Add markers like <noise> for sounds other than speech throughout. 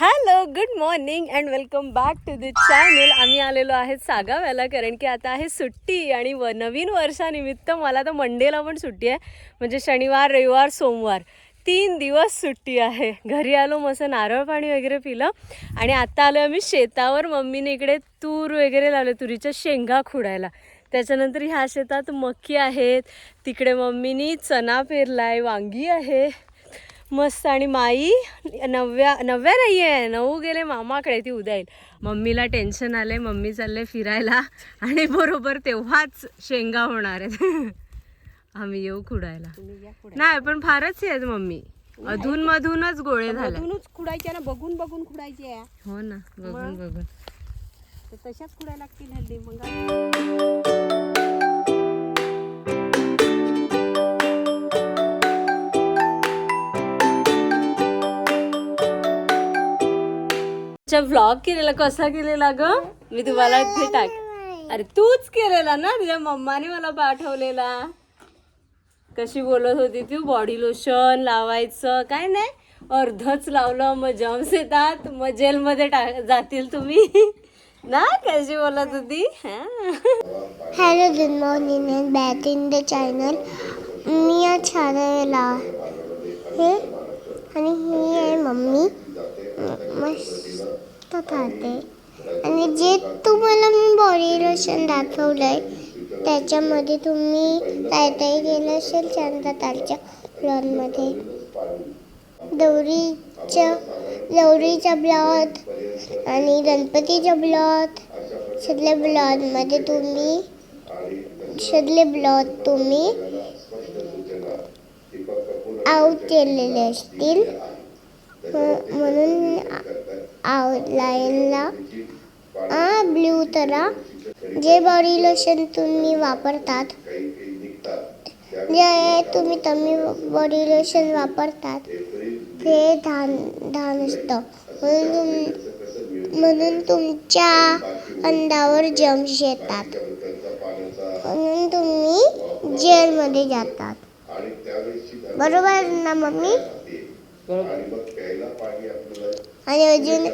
Hello good morning and welcome back to the channel आम्ही आलेलो आहेत सागाव्याला कारण की आता आहे सुट्टी आणि व नवीन वर्षानिमित्त मला तर मंडेला पण सुट्टी आहे. म्हणजे शनिवार रविवार सोमवार तीन दिवस सुट्टी आहे. घरी आलो मस्त नारळ पाणी वगैरे पिलं आणि आता आलो आम्ही शेतावर. मम्मीने इकडे तूर वगैरे लावले तुरीच्या शेंगा खुडायला. त्याच्यानंतर ह्या शेतात मक्की आहेत. तिकडे मम्मीनी चना पेरलाय वांगी आहे. मस्त आणि माई नवव्या नवव्या नाही आहे नऊ गेले मामाकडे ती उद्या येईल. मम्मीला टेन्शन आले मम्मी चालले फिरायला. आणि बरोबर तेव्हाच शेंगा होणार आहेत. आम्ही येऊ खुडायला. नाही पण फारच आहेत मम्मी. अधून मधूनच गोळे झाले. खुडायचे ना बघून बघून खुडायचे. हो ना बघून बघून. तशाच खुडायला लागतील हल्ली मग व्लॉग केलेला कसा केलेला ग? मी तुम्हाला इथे टाक. अरे तूच केलेला ना? तुझ्या मम्माने मला पाठवलेला. कशी बोलत होती तू? बॉडी लोशन लावायचं. काय नाही? अर्धच लावलं मग जम्स येतात. मग जेलमध्ये टाक जातील तुम्ही. ना? कशी बोलत होती? Hello good morning and back in the channel मी आज छानावेला हे? आणि ही आहे मम्मी. मस्त. खाते आणि जे तुम्हाला मी बॉडी लोशन दाखवलं आहे त्याच्यामध्ये तुम्ही काय काय केलं असेल चांदातालच्या फ्लॉनमध्ये दौरीच्या दौरीचा ब्लॉथ आणि गणपतीच्या ब्लॉथ सगळ्या ब्लॉथमध्ये तुम्ही सगळे ब्लॉथ तुम्ही आऊट केलेले असतील. म- म्हणून आउटलाईनला ब्ल्यू तरा जे बॉडी लोशन तुम्ही वापरतात. जे तुम्ही तुम्ही बॉडी लोशन वापरतात. ते धान धान असतं म्हणून तुम म्हणून तुमच्या अंडावर जम्स येतात. म्हणून तुम्ही जेलमध्ये जातात. बरोबर ना मम्मी? आणि अजून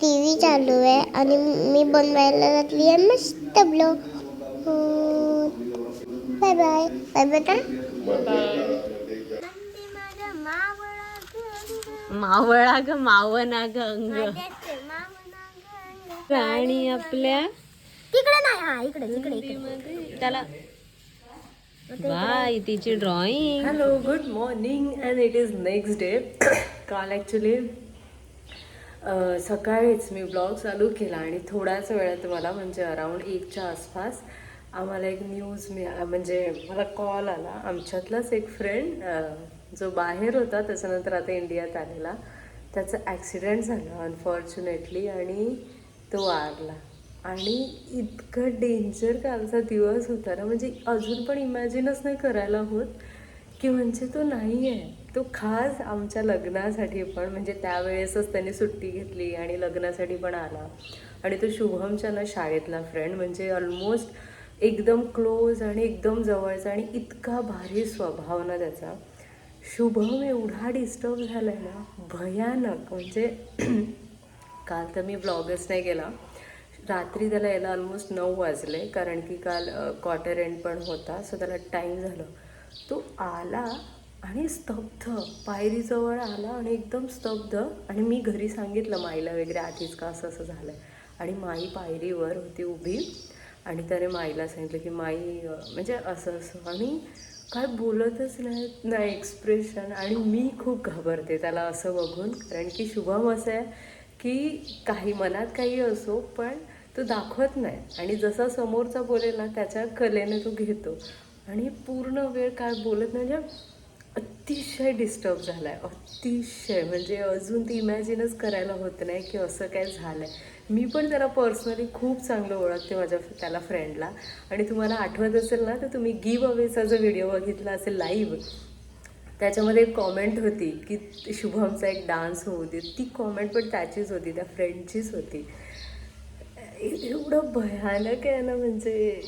टी व्ही चालू आहे आणि मी बनवायला लागली आहे मस्त ब्लॉग बाय बाय बाय बेटा मावळा ग मावना ग अंग. आणि आपल्या तिकडे नाही हा इकडे इकडे इकडे. त्याला. बाय तिची drawing hello good morning and it is next day काल ॲक्च्युली सकाळीच मी ब्लॉग चालू केला आणि थोड्याच वेळात मला म्हणजे अराऊंड एकच्या आसपास आम्हाला एक न्यूज मिळाला. म्हणजे मला कॉल आला. आमच्यातलाच एक फ्रेंड जो बाहेर होता त्याच्यानंतर आता इंडियात आलेला. त्याचं ॲक्सिडेंट झालं अनफॉर्च्युनेटली आणि तो वारला. आणि इतकं डेंजर कालचा दिवस होता ना. म्हणजे अजून पण इमॅजिनच नाही करायला होत की म्हणजे तो नाही आहे तो खास आमच्या लग्नासाठी पण म्हणजे त्यावेळेसच त्यांनी सुट्टी घेतली आणि लग्नासाठी पण आला. आणि तो शुभमच्या ना शाळेतला फ्रेंड म्हणजे ऑलमोस्ट एकदम क्लोज आणि एकदम जवळचा आणि इतका भारी स्वभाव ना त्याचा. शुभम एवढा डिस्टर्ब झाला आहे ना भयानक. म्हणजे <clears throat> काल तर मी ब्लॉगच नाही केला. रात्री त्याला यायला ऑलमोस्ट नऊ वाजले कारण की काल क्वार्टर एंड पण होता सो त्याला टाईम झालं. तो आला आणि स्तब्ध. पायरीजवळ आला आणि एकदम स्तब्ध. आणि मी घरी सांगितलं माईला वगैरे आधीच का असं असं झालं आहे आणि माई पायरीवर होती उभी. आणि त्याने माईला सांगितलं की माई म्हणजे असं असं. आणि काय बोलतच नाही नाही एक्सप्रेशन आणि मी खूप घाबरते त्याला असं बघून. कारण की शुभम असं आहे की काही मनात काही असो पण तो दाखवत नाही. आणि जसा समोरचा बोलेल ना त्याच्या कलेने तो घेतो. आणि पूर्ण वेळ काय बोलत नाही. म्हणजे अतिशय डिस्टर्ब झाला आहे अतिशय. म्हणजे अजून ती इमॅजिनच करायला होत नाही की असं काय झालं आहे मी पण त्याला पर्सनली खूप चांगलं ओळखते माझ्या त्याला फ्रेंडला आणि तुम्हाला आठवत असेल ना तर तुम्ही गिव अवेचा जो व्हिडिओ बघितला असेल लाईव्ह त्याच्यामध्ये एक कॉमेंट होती की शुभमचा एक डान्स होऊ दे. ती कॉमेंट पण त्याचीच होती त्या फ्रेंडचीच होती. एवढं भयानक आहे ना म्हणजे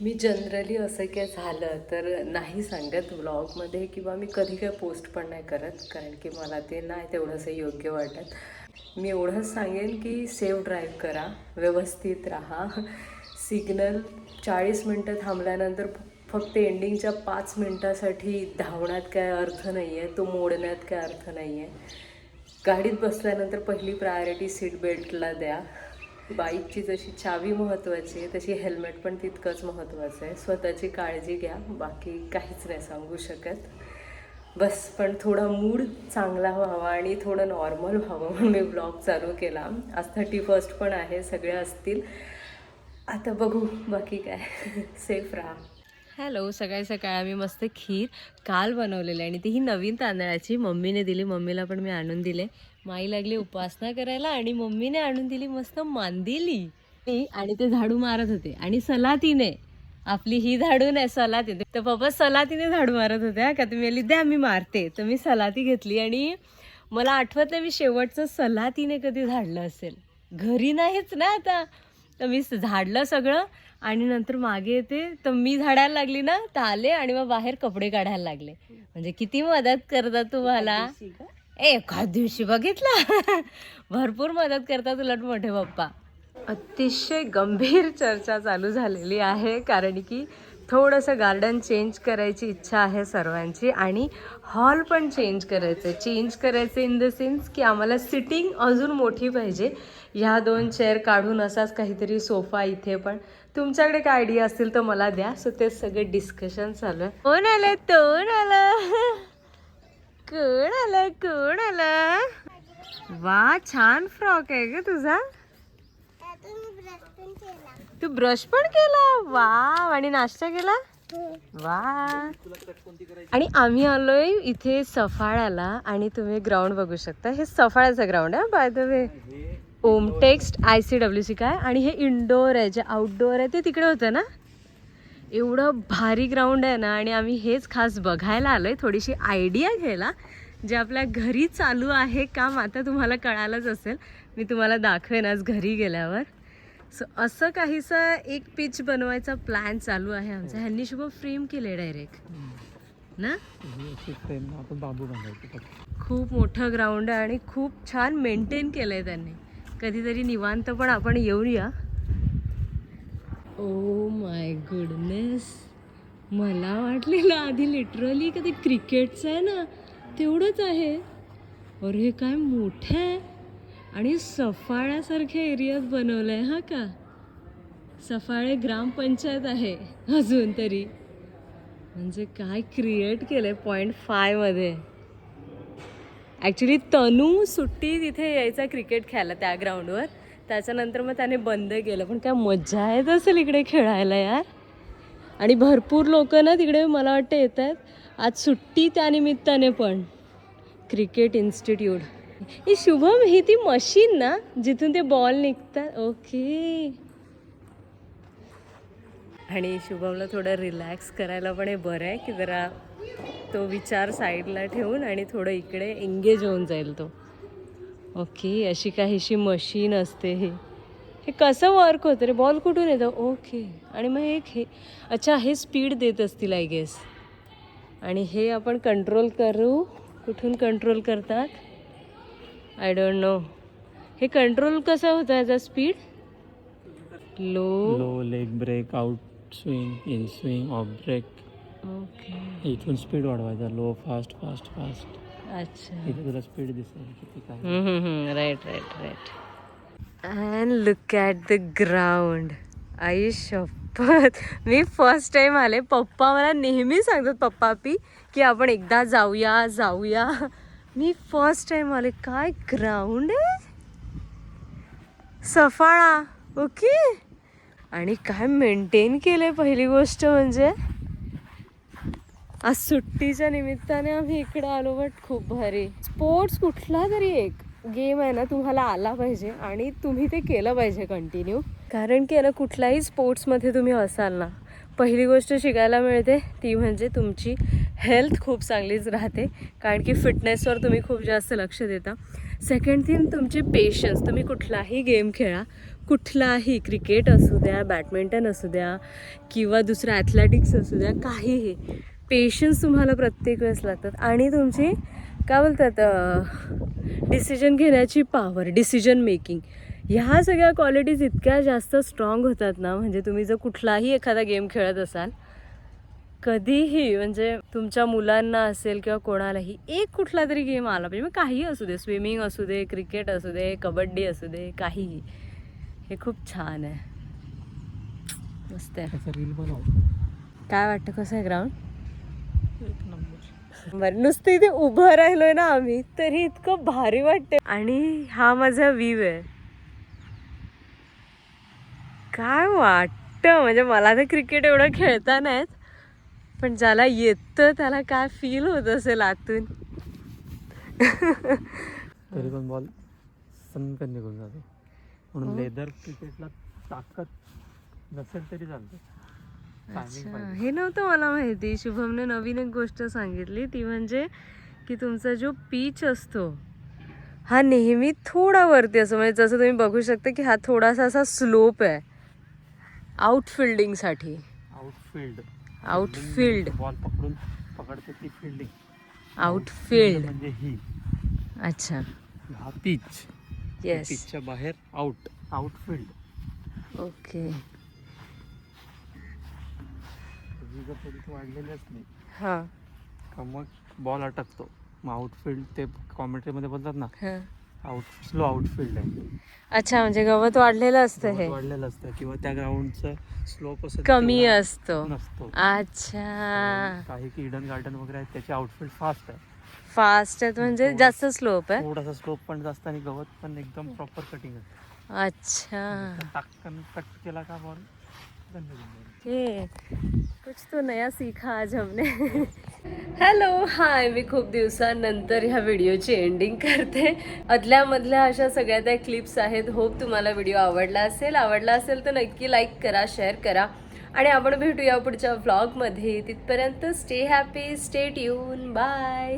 मी जनरली असं काय झालं तर नाही सांगत ब्लॉगमध्ये किंवा मी कधी काय पोस्ट पण नाही करत कारण की मला ते नाही तेवढंसं योग्य वाटत. मी एवढंच सांगेन की सेफ ड्राईव्ह करा व्यवस्थित राहा. सिग्नल चाळीस मिनटं थांबल्यानंतर फक्त एंडिंगच्या पाच मिनटासाठी धावण्यात काय अर्थ नाही आहे तो मोडण्यात काय अर्थ नाही आहे गाडीत बसल्यानंतर पहिली प्रायोरिटी सीट बेल्टला द्या. बाईकची जशी चावी महत्त्वाची आहे तशी हेल्मेट पण तितकंच महत्त्वाचं आहे. स्वतःची काळजी घ्या बाकी काहीच नाही सांगू शकत. बस पण थोडा मूड चांगला व्हावा आणि थोडं नॉर्मल व्हावं म्हणून मी ब्लॉग चालू केला. आज थर्टी फर्स्ट पण आहे सगळे असतील. आता बघू बाकी काय. <laughs> सेफ राहा. हॅलो सकाळी सकाळी आम्ही मस्त खीर काल बनवलेली आहे आणि ती ही नवीन तांदळाची. मम्मीने दिली मम्मीला पण मी आणून दिले. माई लागली उपासना करायला आणि मम्मीने आणून दिली मस्त मांदिली. ती आणि ते झाडू मारत होते आणि सलातीने. आपली ही झाडू नाही सलाती तर पप्पा सलातीने झाडू मारत होत्या. का तुम्ही आली? द्या मी मारते. तर मी सलाती घेतली आणि मला आठवत नाही मी शेवटचं सलातीने कधी झाडलं असेल. घरी नाहीच ना आता. तर मी झाडलं सगळं. आणि नंतर मागे येते तर मी झाडायला लागली ना तर आले आणि मग बाहेर कपडे काढायला लागले. म्हणजे किती मदत करतात तुम्हाला? ए एखाद दिवशी बघितला. भरपूर मदत करतात उलट मोठे पप्पा. अतिशय गंभीर चर्चा चालू झालेली आहे कारण की थोडंसं गार्डन चेंज करायची इच्छा आहे सर्वांची आणि हॉल पण चेंज करायचं आहे चेंज करायचं इन द सेन्स की आम्हाला सिटिंग अजून मोठी पाहिजे. ह्या दोन चेअर काढून असाच काहीतरी सोफा इथे पण. तुमच्याकडे काय आयडिया असतील तर मला द्या. सो ते सगळे डिस्कशन चालू आहे. कोण आलं? कोण आलं. कोण आलं? कोण आलं? वा छान फ्रॉक आहे ग तुझा. तू ब्रश पण केला? वा. आणि नाश्ता केला? वा. आणि आम्ही आलोय इथे सफाळ्याला आणि तुम्ही ग्राउंड बघू शकता. हे सफाळ्याचं ग्राउंड आहे by the way Om text I C W C काय? आणि हे इंडोर आहे जे आउटडोअर आहे ते तिकडे होतं ना? एवढं भारी ग्राउंड आहे ना आणि आम्ही हेच खास बघायला आलोय. थोडीशी आयडिया घ्यायला. जे आपल्या घरी चालू आहे काम आता तुम्हाला कळालंच असेल. मी तुम्हाला दाखवेन आज घरी गेल्यावर. सो असं काहीसं एक पिच बनवायचा प्लॅन चालू आहे आमचा. ह्यांनी शुभ फ्रेम केले डायरेक्ट ना? आपण बांबू खूप मोठं ग्राउंड आहे आणि खूप छान मेंटेन केलं आहे त्यांनी. कधीतरी निवांत पण आपण येऊया. ओ माय गुडनेस मला वाटलेलं आधी लिटरली कधी क्रिकेटचं आहे ना तेवढंच आहे. अरे हे काय मोठं आहे. आणि सफाळ्यासारख्या एरियात बनवलं आहे हा का? सफाळे ग्रामपंचायत आहे अजून तरी. म्हणजे काय क्रिएट केलं आहे पॉईंट फायमध्ये ॲक्च्युली तनू सुट्टी तिथे यायचा क्रिकेट खेळायला त्या ग्राउंडवर त्याच्यानंतर मग त्याने बंद केलं. पण काय मजा येत असेल इकडे खेळायला यार. आणि भरपूर लोक ना तिकडे मला वाटतं येत आहेत आज सुट्टी त्यानिमित्ताने पण. क्रिकेट इन्स्टिट्यूट ही शुभम ही ती मशीन ना जिथून ते बॉल निघतात. ओके आणि शुभमला थोडं रिलॅक्स करायला पण हे बरं आहे की जरा तो विचार साईडला ठेवून आणि थोडं इकडे एंगेज होऊन जाईल तो. ओके अशी काहीशी मशीन असते हे. हे कसं वर्क होतं रे? बॉल कुठून येतं? ओके आणि मग एक हे अच्छा हे स्पीड देत असतील आय गेस आणि हे आपण कंट्रोल करू. कुठून कंट्रोल करतात? आय डोंट नो हे कंट्रोल कसं होतं याचा speed low low leg break out swing in swing off break okay इथून स्पीड वाढवायचा. लो फास्ट फास्ट फास्ट अच्छा. इथे तुला स्पीड दिसेल किती काय. Right right right and look at the ground आई शपथ. मी फर्स्ट टाइम आले. पप्पा मला नेहमी सांगतात पप्पा पी की आपण एकदा जाऊया जाऊया. मी फर्स्ट टाइम आले. काय ग्राउंड आहे? सफाळा ओके? आणि काय मेंटेन केलंय पहिली गोष्ट म्हणजे? आज सुट्टीच्या निमित्ताने आम्ही इकडे आलो बट खूप भारी. स्पोर्ट्स कुठला तरी एक गेम आहे ना तुम्हाला आला पाहिजे आणि तुम्ही ते केलं पाहिजे कंटिन्यू कारण की ना कुठल्याही स्पोर्ट्समध्ये तुम्ही असाल ना पहिली गोष्ट शिकायला मिळते ती म्हणजे तुमची हेल्थ खूप चांगलीच राहते. कारण की फिटनेसवर तुम्ही खूप जास्त लक्ष देता. सेकंड थिंग तुमचे पेशन्स तुम्ही कुठलाही गेम खेळा. कुठलाही क्रिकेट असू द्या बॅडमिंटन असू द्या किंवा दुसरं ॲथलेटिक्स असू द्या काहीही. पेशन्स तुम्हाला प्रत्येक वेळेस लागतात. आणि तुमची काय बोलतात डिसिजन घेण्याची पॉवर डिसिजन मेकिंग ह्या सगळ्या क्वालिटीज इतक्या जास्त स्ट्रॉंग होतात ना म्हणजे तुम्ही जर कुठलाही एखादा गेम खेळत असाल कधीही म्हणजे तुमच्या मुलांना असेल किंवा कोणालाही एक कुठला तरी गेम आला पाहिजे. मग काहीही असू दे स्विमिंग असू दे क्रिकेट असू दे कबड्डी असू दे काहीही. हे खूप छान आहे. मस्त आहे. काय वाटतं कसं आहे ग्राउंड बरं नुसतं इथे उभं राहिलोय ना आम्ही तरी इतकं भारी वाटते आणि हा माझा व्ह्यू आहे. काय वाटतं? म्हणजे मला तर क्रिकेट एवढं खेळता नाहीत पण ज्याला येतं त्याला काय फील होत असेल आतून? तरी पण बॉल निघून जातो. म्हणून लेदर क्रिकेटला ताकद नसेल तरी चालतं. हे नव्हतं मला माहिती. शुभमने नवीन एक गोष्ट सांगितली. ती म्हणजे की तुमचा जो पीच असतो हा नेहमी थोडा वरती असतो. म्हणजे जसं तुम्ही बघू शकता की हा थोडासा असा स्लोप आहे. आउटफिल्डिंगसाठी आउटफिल्ड आउटफिल्ड बॉल पकडून पकडते ती फिल्डिंग आउटफिल्ड म्हणजे ही. अच्छा. हा पिच येस पिचच्या बाहेर आउट आउटफिल्ड ओके ही जर थोडीशी वाढलेली असली हाँ. का मग बॉल अटकतो. मग आउटफिल्ड ते कॉमेंट्रीमध्ये बोलतात ना हाँ. आउट स्लो आउटफिल्ड आहे. अच्छा म्हणजे गवत वाढलेलं असतं हे. वाढलेलं असतं किंवा त्या ग्राउंडचं स्लोप असं कमी तेवढा असतो. नसतो. अच्छा. काही इडन गार्डन वगैरे आहेत त्याचे आउटफिल्ड फास्ट आहे. फास्ट आहेत म्हणजे जास्त स्लोप आहे. थोडासा स्लोप पण जास्त आणि गवत पण एकदम प्रॉपर कटिंग आहे. अच्छा. टाकन कट केला का बॉल हे कुछ तो नया सीखा आज हमने. हॅलो हाय मी खूप दिवसानंतर ह्या व्हिडिओची एंडिंग करते. अदल्यामधल्या अशा सगळ्या त्या क्लिप्स आहेत. होप तुम्हाला व्हिडिओ आवडला असेल. आवडला असेल तर नक्की लाईक करा शेअर करा. आणि आपण भेटूया पुढच्या व्लॉगमध्ये तिथपर्यंत stay happy stay tune bye